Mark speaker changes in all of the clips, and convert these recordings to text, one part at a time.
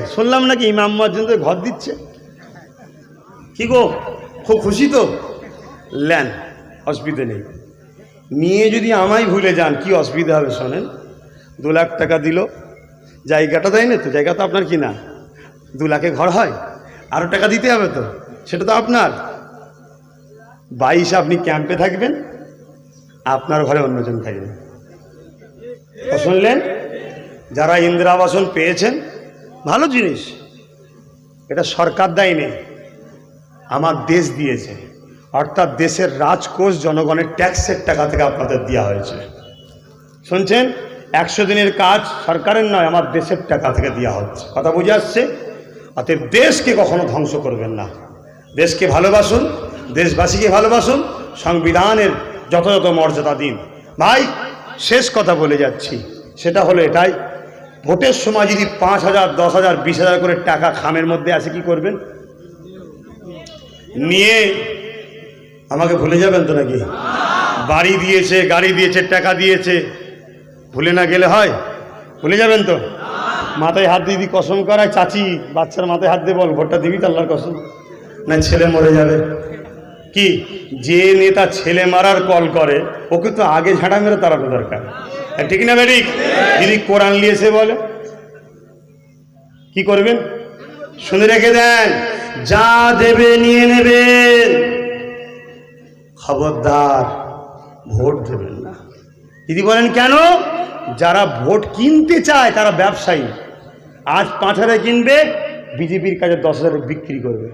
Speaker 1: গেছে শুনলাম নাকি ইমাম মসজিদ ঘর দিচ্ছে। কি গো? খুব খুশি তো? লেন অসুবিধে নেই। নিয়ে যদি আমায় ভুলে যান কি অসুবিধা হবে শোনেন? দু লাখ টাকা দিল। জায়গাটা দেয় না তো? জায়গা তো আপনার কি না? দু লাখে ঘর হয়? আরও টাকা দিতে হবে তো? সেটা তো আপনার। বাইশে আপনি ক্যাম্পে থাকবেন আপনার ঘরে অন্যজন থাকবে তো শুনলেন? যারা ইন্দিরা আবাসন পেয়েছেন ভালো জিনিস। এটা সরকার দেয়নি, আমার দেশ দিয়েছে। অর্থাৎ দেশের রাজকোষ জনগণের ট্যাক্সের টাকা থেকে আপনাদের দেওয়া হয়েছে। শুনছেন? একশো দিনের কাজ সরকারের নয়, আমার দেশের টাকা থেকে দেওয়া হচ্ছে। কথা বুঝে আসছে? অতএব দেশকে কখনো ধ্বংস করবেন না। দেশকে ভালোবাসুন, দেশবাসীকে ভালোবাসুন, সংবিধানের যথাযথ মর্যাদা দিন। ভাই, শেষ কথা বলে যাচ্ছি। সেটা হলো এটাই। ভোটের সময় যদি পাঁচ হাজার, দশ হাজার, বিশ হাজার করে টাকা খামের মধ্যে আছে, কি করবেন? নিয়ে আমাকে ভুলে যাবেন তো নাকি? বাড়ি দিয়েছে, গাড়ি দিয়েছে, টাকা দিয়েছে। ভুলে না গেলে হয়? ভুলে যাবেন তো? মাথায় হাত দিয়ে কসম করায়, চাচি, বাচ্চার মাথায় হাত দিয়ে বল, ভোটটা দিবি তো আল্লাহর কসম? না, ছেলে মরে যাবে। কি? যে নেতা ছেলে মারার কল করে, ওকে তো আগে ঝাঁটা মেরে তাড়ানো দরকার। ঠিক না বেরিক যদি কোরআন নিয়েছে বলে। কি করবেন? শুনে রেখে দেন। যা দেবে নিয়ে নেবেন। খবরদার ভোট দেবেন না। দিদি বলেন, কেন? যারা ভোট কিনতে চায়, তারা ব্যবসায়ী। আজ পাঁচ হাজারে কিনবে, বিজেপির কাছে দশ হাজারে বিক্রি করবে।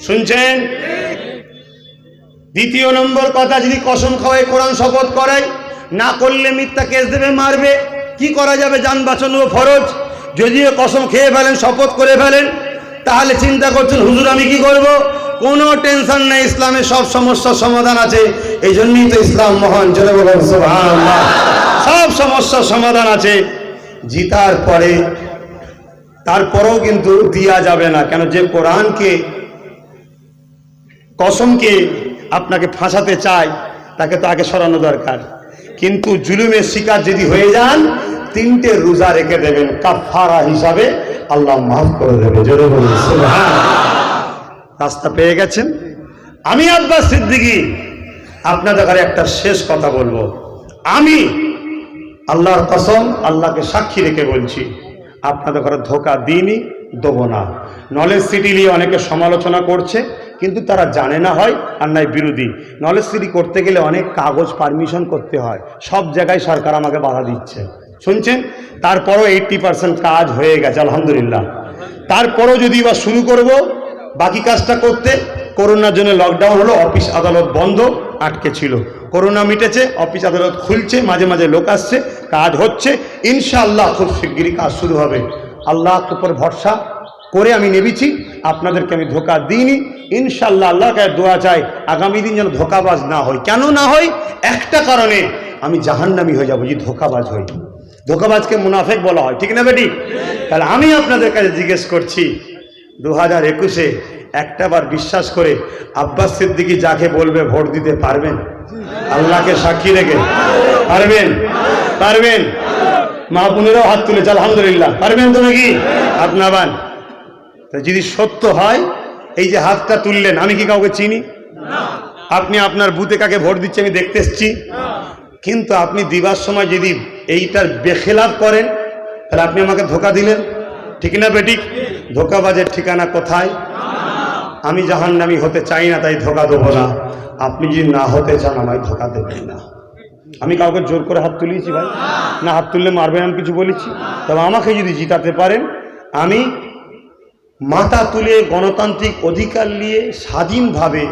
Speaker 1: শুনছেন? দ্বিতীয় নম্বর কথা, যদি কসম খাওয়াই কোরআন শপথ করাই না করলে মিথ্যা কেস দেবে, মারবে। কি করা যাবে যান বাঁচানো ফরজ? যদিও কসম খেয়ে ফেলেন, শপথ করে ফেলেন, তাহলে চিন্তা করছেন, হুজুর, আমি কি করব? কোনো টেনশন নেই, ইসলামে সব সমস্যার সমাধান আছে। এই জন্যই তো ইসলাম মহান জনে বলেন। সব সমস্যার সমাধান আছে। জিতার পরে, তারপরেও কিন্তু দিয়া যাবে না। কেন যে কোরআনকে, কসমকে আপনাকে ফাঁসাতে চায়, তাকে তো আগে সরানো দরকার। কিন্তু জুলুমের শিকার যদি হয়ে যান, তিনটে রোজা রেখে দেবেন কাফারা হিসাবে আল্লাহ মাফ করে দেবে। রাস্তা পেয়ে গেছেন। আমি আব্বাস সিদ্দিকি, আপনাদের ঘরে একটা শেষ কথা বলব। আমি আল্লাহর কসম, আল্লাহকে সাক্ষী রেখে বলছি, আপনাদের ঘরে ধোকা দিইনি, দেবো না। নলেজ সিটি নিয়ে অনেকে সমালোচনা করছে কিন্তু তারা জানে না হয় আর নাই বিরোধী। নলেজ সিটি করতে গেলে অনেক কাগজ পারমিশন করতে হয়। সব জায়গায় সরকার আমাকে বাধা দিচ্ছে। শুনছেন? তারপরও এইটটি পার্সেন্ট কাজ হয়ে গেছে, আলহামদুলিল্লাহ। তারপরও যদি বা শুরু করব, বাকি কাজটা করতে, করোনার জন্য লকডাউন হলো, অফিস আদালত বন্ধ, আটকে ছিল। করোনা মিটেছে, অফিস আদালত খুলছে, মাঝে মাঝে লোক আসছে, কাজ হচ্ছে। ইনশাআল্লাহ খুব শিগগিরই কাজ শুরু হবে। আল্লাহর উপর ভরসা করে আমি নেবেছি আপনাদেরকে আমি ধোকা দিইনি। ইনশাআল্লাহ আল্লাহর কাছে দোয়া চাই, আগামী দিন যেন ধোকাবাজ না হয়। কেন না হয়? একটা কারণে আমি জাহান্নামি হয়ে যাব যে ধোকাবাজ হই। ধোকাবাজকে মুনাফেক বলা হয়, ঠিক না বেটি? তাহলে আমি আপনাদের কাছে জিজ্ঞেস করছি দু হাজার একুশে একটাবার বিশ্বাস করে আব্বাস সিদ্দিকি যাকে বলবে ভোট দিতে পারবেন? আল্লাহকে সাক্ষী রেখে। পারবেন? পারবেন? মা বোনেরাও হাত তুলেছে, আলহামদুলিল্লাহ। পারবেন তো নাকি? হাত নাবান তা যদি সত্য হয় এই যে হাতটা তুললেন আমি কি কাউকে চিনি? আপনি আপনার বুথে কাকে ভোট দিচ্ছে আমি দেখতে এসছি। কিন্তু আপনি দিবার সময় যদি এইটার বেখেলাপ করেন তাহলে আপনি আমাকে ধোকা দিলেন। ঠিক না বেটিক ধোকাবাজের ঠিকানা কোথায়? আমি জাহান্নামি হতে চাই না তাই ধোকা দেবো না। আপনি যদি না হতে চান আমায় ধোকা দেবেন না। আমি কাউকে জোর করে হাত তুলিয়েছি ভাই? না। হাত তুললে মারবেন আমি কিছু বলেছি? তবে আমাকে যদি জিতাতে পারেন আমি মাথা তুলে গণতান্ত্রিক অধিকার নিয়ে স্বাধীনভাবে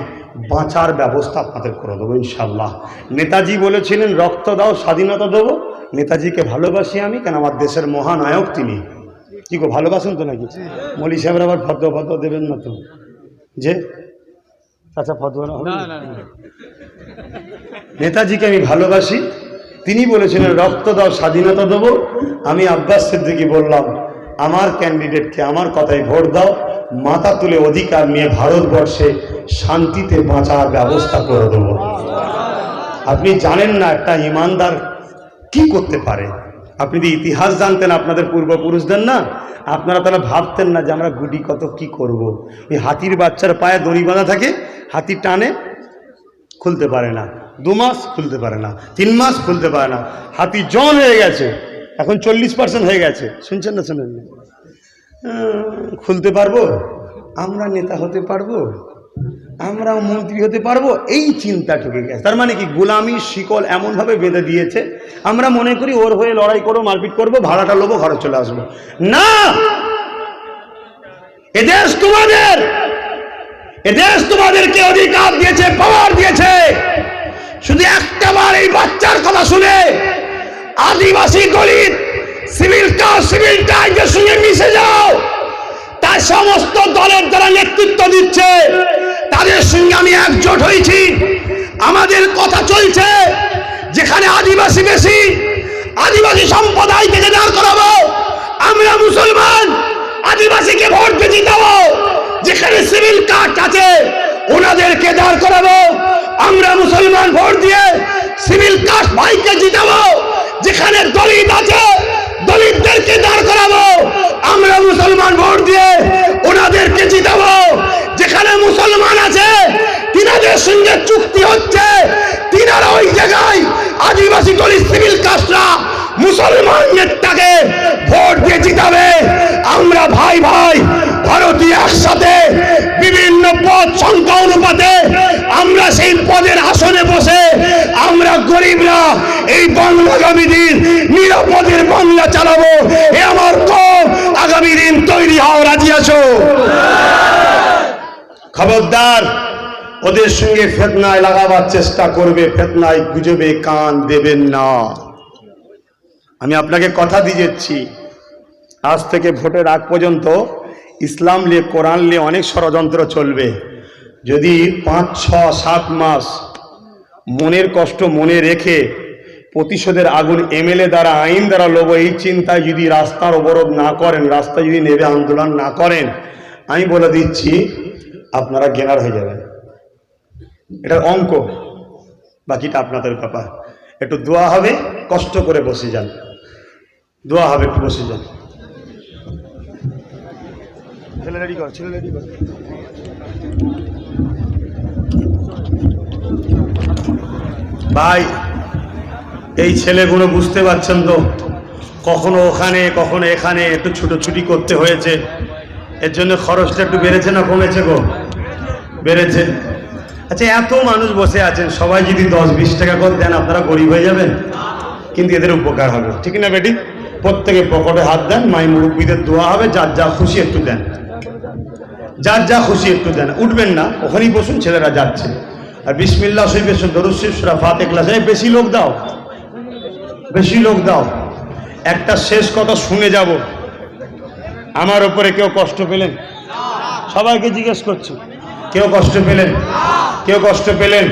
Speaker 1: বাঁচার ব্যবস্থা আপনাদের করে দেবো ইনশাল্লাহ। নেতাজি বলেছিলেন রক্ত দাও স্বাধীনতা দেবো। নেতাজিকে ভালোবাসি আমি কেন আমার দেশের মহানায়ক তিনি। কি গো ভালোবাসেন তো নাকি? মলি সাহেবের আবার ফদ্দ ফদ্দ দেবেন না তো? যে? আচ্ছা না। নেতাজিকে আমি ভালোবাসি। তিনি বলেছিলেন রক্ত দাও স্বাধীনতা দেবো। আমি আব্বাস সিদ্দিকি বললাম আমার ক্যান্ডিডেটকে আমার কথায় ভোট দাও, মাথা তুলে অধিকার নিয়ে ভারতবর্ষে শান্তিতে বাঁচার ব্যবস্থা করে দেবো। আপনি জানেন না একটা ইমানদার কি করতে পারে? আপনি যদি ইতিহাস জানতেন আপনাদের পূর্বপুরুষদের না, আপনারা তাহলে ভাবতেন না যে আমরা গুটি কত কি করব। ওই হাতির বাচ্চার পায়ে দড়ি বাঁধা থাকে, হাতি টানে, খুলতে পারে না। দু মাস খুলতে পারে না, তিন মাস খুলতে পারে না। হাতি জন হয়ে গেছে। এখন চল্লিশ পার্সেন্ট হয়ে গেছে। শুনছেন না শুনেন না? খুলতে পারব? আমরা নেতা হতে পারব? আমরা মন্ত্রী হতে পারব? এই চিন্তা ঢুকে গেছে। তার মানে কি, গোলামি, শিকল এমনভাবে বেঁধে দিয়েছে, আমরা মনে করি ওর হয়ে লড়াই করব মারপিট করব, ভাড়াটা লোবো, ঘরে চলে আসব। না! এদেশ তোমাদের! এদেশ তোমাদেরকে অধিকার দিয়েছে পাওয়ার দিয়েছে। শুধু একটা বার এই বাচ্চার কথা শুনে আদিবাসী দলিত, সিভিল কাজ, সিভিল টাইমদের সঙ্গে মিশে যাও, তার সমস্ত দলের যারা নেতৃত্ব দিচ্ছে, তাদের সঙ্গে আমি একজোট হয়েছি। আমাদের কথা চলছে, যেখানে আদিবাসী বেশি, আদিবাসী সম্প্রদায় থেকে দাঁড় করাবো। আমরা মুসলমান, আদিবাসীকে ভোট দিয়ে জিতাবো। যেখানে সিভিল কার্ড আছে, ওনাদেরকে দাঁড় করাবো। আমরা মুসলমান ভোট দিয়ে সিভিল কাস্ট ভাইকে জিতাবো। যেখানে দলিত আছে, দলিতদেরকে দাঁড় করাবো। আমরা মুসলমান ভোট দিয়ে ওনাদেরকে জিতাবো। যেখানে মুসলমান আছে, তিনাদের সঙ্গে চুক্তি হচ্ছে। তিনারা ওই জায়গায় আদিবাসী দলিত সিভিল কাস্টরা মুসলমান নেতাকে ভোট দিয়ে জিতাবে। আমরা ভাই ভাই ভারতীয় একসাথে বিভিন্ন পদ সংখ্যা অনুপাতে আমরা সেই পদের আসনে বসে আমরা গরিবরা এই বাংলা আগামী দিন নিরাপদের বাংলা চালাবো। এ আমার কম আগামী দিন তৈরি হও, রাজি আছো? খবরদার, ওদের সঙ্গে ফেতনায় লাগাবার চেষ্টা করবে, ফেতনায় গুজবে, কান দেবেন না। আমি আপনাকে কথা দিয়ে যাচ্ছি আজ থেকে ভোটের আগ পর্যন্ত ইসলাম নিয়ে, কোরআন নিয়ে অনেক ষড়যন্ত্র চলবে। যদি পাঁচ, ছ, সাত মাস মনের কষ্ট মনে রেখে প্রতিশোধের আগুন এমএলএ দ্বারা আইন দ্বারা লোব এই চিন্তায় যদি রাস্তার অবরোধ না করেন রাস্তা যদি নেবে আন্দোলন না করেন আমি বলে দিচ্ছি আপনারা গেনার হয়ে যাবেন। এটা অঙ্ক বাকিটা আপনাদের ব্যাপার। একটু দোয়া হবে কষ্ট করে বসে যান। দোয়া হবে একটু বসে যান। ছেলে রেডি কর ছেলে রেডি কর। ভাই এই ছেলেগুলো বুঝতে পারছেন তো? কখনো ওখানে, কখনো এখানে একটু ছুটোছুটি করতে হয়েছে। এর জন্য খরচটা একটু বেড়েছে না কমেছে গো? বেড়েছে। আচ্ছা এত মানুষ বসে আছেন, সবাই যদি দশ, বিশ টাকা করে দেন, আপনারা গরিব হয়ে যাবেন? কিন্তু এদের উপকার হবে। ঠিক না বেটি? প্রত্যেকে পকেটে হাত দেন, মাই মুরব্বীদের দোয়া হবে, যার যা খুশি একটু দেন। যার যা খুশি একটু দেন। উঠবেন না, ওখানেই বসুন, ছেলেরা যাচ্ছে। আর বিসমিল্লা শরীফ এসে দরুশিফরা ফাতে ক্লাস বেশি লোক দাও। বেশি লোক দাও। একটা শেষ কথা শুনে যাব। আমার ওপরে কেউ কষ্ট পেলেন? সবাইকে জিজ্ঞেস করছি। কেউ কষ্ট পেলেন? কেউ কষ্ট পেলেন?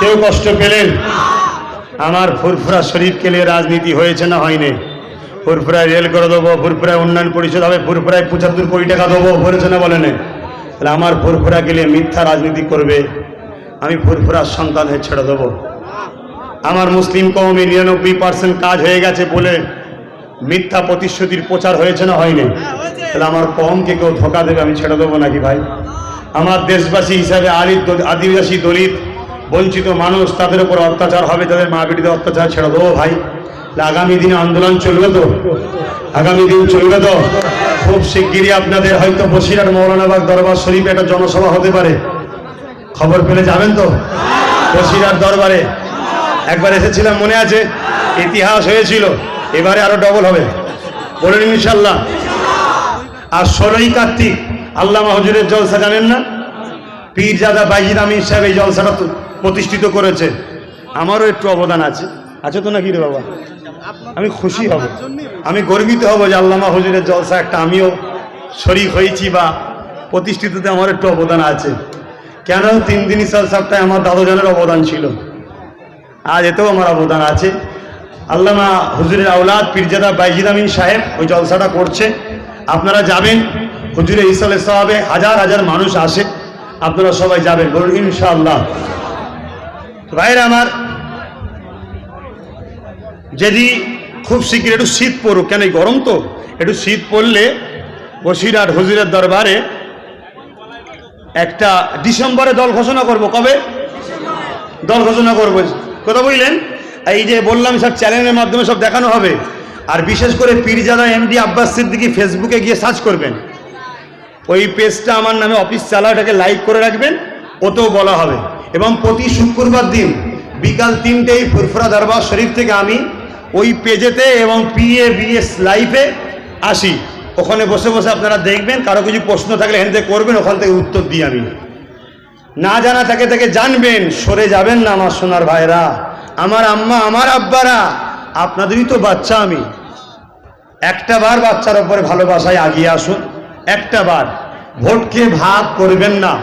Speaker 1: কেউ কষ্ট পেলেন? আমার ফুরফুরা শরীফকে নিয়ে রাজনীতি হয়েছে না হয়নি? ফুরফুরায় রেল করে দেবো, ফুরফুরায় উন্নয়ন পরিষদ হবে, ফুরফুরায় পঁচাত্তর কোটি টাকা দেবো, বলেছে না বলেন? তাহলে আমার ফুরফুরা গেলে মিথ্যা রাজনীতি করবে। আমি ফুরফুরার সন্তান হয়ে ছেড়ে দেবো। আমার মুসলিম কমে নিরানব্বই পার্সেন্ট কাজ হয়ে গেছে বলে মিথ্যা প্রতিশ্রুতির প্রচার হয়েছে না হয়নি? তাহলে আমার কমকে কেউ ধোকা দেবে, আমি ছেড়ে দেবো নাকি ভাই? আমার দেশবাসী হিসাবে আলিত আদিবাসী দলিত, বঞ্চিত মানুষ, তাদের উপর অত্যাচার হবে, তাদের মা বেটিদের অত্যাচার ছেড়ে দেবো ভাই। আগামী দিনে আন্দোলন চলবে তো? আগামী দিন চলবে তো? খুব শিগগিরই আপনাদের হয়তো বসিরার মৌলানাবাগ দরবার শরীফে একটা জনসভা হতে পারে। খবর পেলে যাবেন তো? বসিরার দরবারে। একবার এসেছিলাম, মনে আছে? ইতিহাস হয়েছিল, এবারে আরও ডবল হবে। বলেন ইনশাল্লাহ আর ষোলোই কার্তিক, আল্লামা হজুরের জলসা জানেন না? পীরজাদা বাইজিদ আমির সাহেব এই জলসাটা তো প্রতিষ্ঠিত করেছে। আমারও একটু অবদান আছে। আছে তো নাকি রে বাবা? আমি খুশি হব। আমি গর্বিত হব যে আল্লামা হজুরের জলসা একটা আমিও শরিক হয়েছি বা প্রতিষ্ঠিততে আমার একটু অবদান আছে। কেন তিন দিন জলসাটায় আমার দাদুজনের অবদান ছিল? আজ এতেও আমার অবদান আছে। আল্লামা হুজুরের আউলাদ পীরজাদা বাইজিদ আমিন সাহেব ওই জলসাটা করছে। আপনারা যাবেন হুজুরের ইসলে সাহাবে হাজার হাজার মানুষ আসে। আপনারা সবাই যাবেন, বলুন ইনশাআল্লাহ। ভাইরা আমার, যদি খুব শীঘ্র একটু শীত পড়ুক, কেন গরম তো? একটু শীত পড়লে বসিরহাট হুজুরের দরবারে একটা ডিসেম্বরে দল ঘোষণা করব, কবে? দল ঘোষণা করব। কথা বুঝলেন? এই যে বললাম, সব চ্যানেলের মাধ্যমে সব দেখানো হবে। আর বিশেষ করে পীরজাদা এমডি আব্বাস সিদ্দিকি ফেসবুকে গিয়ে সার্চ করবেন। ওই পেজটা আমার নামে অফিস চালাটাকে লাইক করে রাখবেন, ওতেও বলা হবে। এবং প্রতি শুক্রবার দিন বিকাল তিনটেই ফুরফুরা দরবার শরীফ থেকে আমি ওই পেজেতে এবং পিএ বিএস লাইফে আসি। ওখানে বসে বসে আপনারা দেখবেন, কারও কিছু প্রশ্ন থাকলে থেকে করবেন, ওখান থেকে উত্তর দিই আমি। না জানা থাকে থেকে জানবেন, সরে যাবেন না আমার সোনার ভাইরা। আমার আম্মা, আমার আব্বারা, আপনাদেরই তো বাচ্চা আমি। একটা বার বাচ্চার ওপরে ভালোবাসায় আগিয়ে আসুন। একটা বার। ভোটকে ভাগ করবেন না।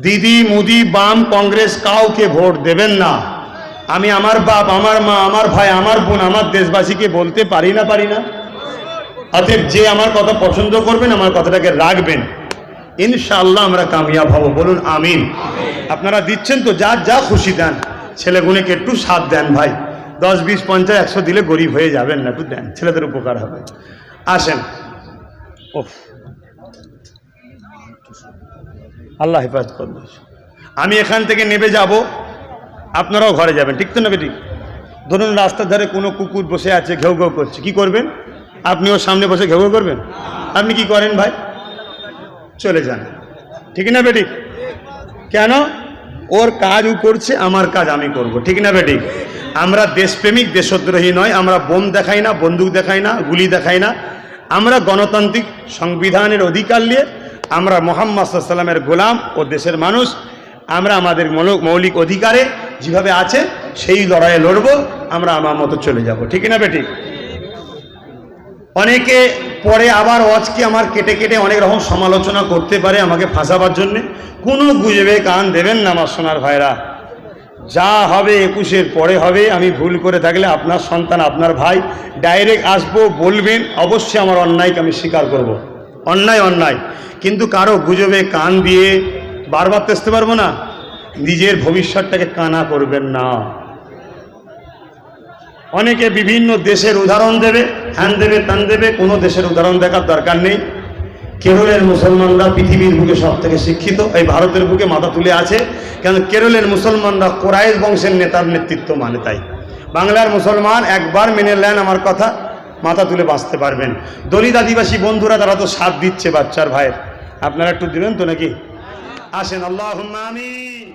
Speaker 1: দিদি, মুদি, বাম, কংগ্রেস কাউকে ভোট দেবেন না। আমি আমার বাপ, আমার মা, আমার ভাই, আমার বোন, আমার দেশবাসীকে বলতে পারি না পারি না। অতএব যে আমার কথা পছন্দ করবেন, আমার কথাটাকে রাখবেন। ইনশাআল্লাহ আমরা কামিয়াব হব। বলুন আমিন। আপনারা দিচ্ছেন তো যা যা খুশি দেন। ছেলেগুলোকে একটু সাথ দেন ভাই। দশ বিশ পঞ্চাশ একশো দিলে গরিব হয়ে যাবেন না একটু দেন। ছেলেদের উপকার হবে। আসেন। ওফ। আল্লাহ হেফাজত করবে আমি এখান থেকে নেবে যাব। আপনারাও ঘরে যাবেন। ঠিক তো নেবে ঠিক ধরুন রাস্তার ধারে কোনো কুকুর বসে আছে ঘেউ ঘেউ করছে। কি করবেন? আপনি ওর সামনে বসে ঘেউ ঘেউ করবেন? আপনি কি করেন ভাই? চলে যান। ঠিক না বেটি? কেন? ওর কাজ ও করছে, আমার কাজ আমি করব। ঠিক না বেটি? আমরা দেশপ্রেমিক, দেশদ্রোহী নয়, আমরা বোম দেখাই না, বন্দুক দেখাই না, গুলি দেখাই না। আমরা গণতান্ত্রিক সংবিধানের অধিকার নিয়ে আমরা মোহাম্মদ সাল্লামের গোলাম ও দেশের মানুষ। আমরা আমাদের মৌল- মৌলিক অধিকারে যেভাবে আছে সেই লড়াইয়ে লড়ব, আমরা আমার মতো চলে যাব। ঠিক না বেটি? অনেকে পরে আবার ওয়াজকে আমার কেটে কেটে অনেক রকম সমালোচনা করতে পারে আমাকে ফাঁসাবার জন্য। কোনো গুজবে কান দেবেন না আমার সোনার ভাইরা। যা হবে একুশের পরে হবে, আমি ভুল করে থাকলে আপনার সন্তান, আপনার ভাই ডাইরেক্ট আসব, বলবেন, অবশ্যই আমার অন্যায়কে আমি স্বীকার করব। অন্যায় অন্যায়। কিন্তু কারও গুজবে কান দিয়ে বারবার তেসতে পারব না, নিজের ভবিষ্যৎটাকে কানা করবেন না। অনেকে বিভিন্ন দেশের উদাহরণ দেবে, হ্যান দেবে তান দেবে, কোনো দেশের উদাহরণ দেখার দরকার নেই। কেরলের মুসলমানরা পৃথিবীর বুকে সব থেকে শিক্ষিত, এই ভারতের বুকে মাথা তুলে আছে, কেন কেরলের মুসলমানরা কোরাইশ বংশের নেতার নেতৃত্ব মানে তাই। বাংলার মুসলমান একবার মেনে নেন আমার কথা, মাথা তুলে বাঁচতে পারবেন। দলিত আদিবাসী বন্ধুরা, তারা তো সাথ দিচ্ছে বাচ্চার ভাইয়ের। আপনারা একটু দিবেন তো নাকি? আসেন আল্লাহ আমিন।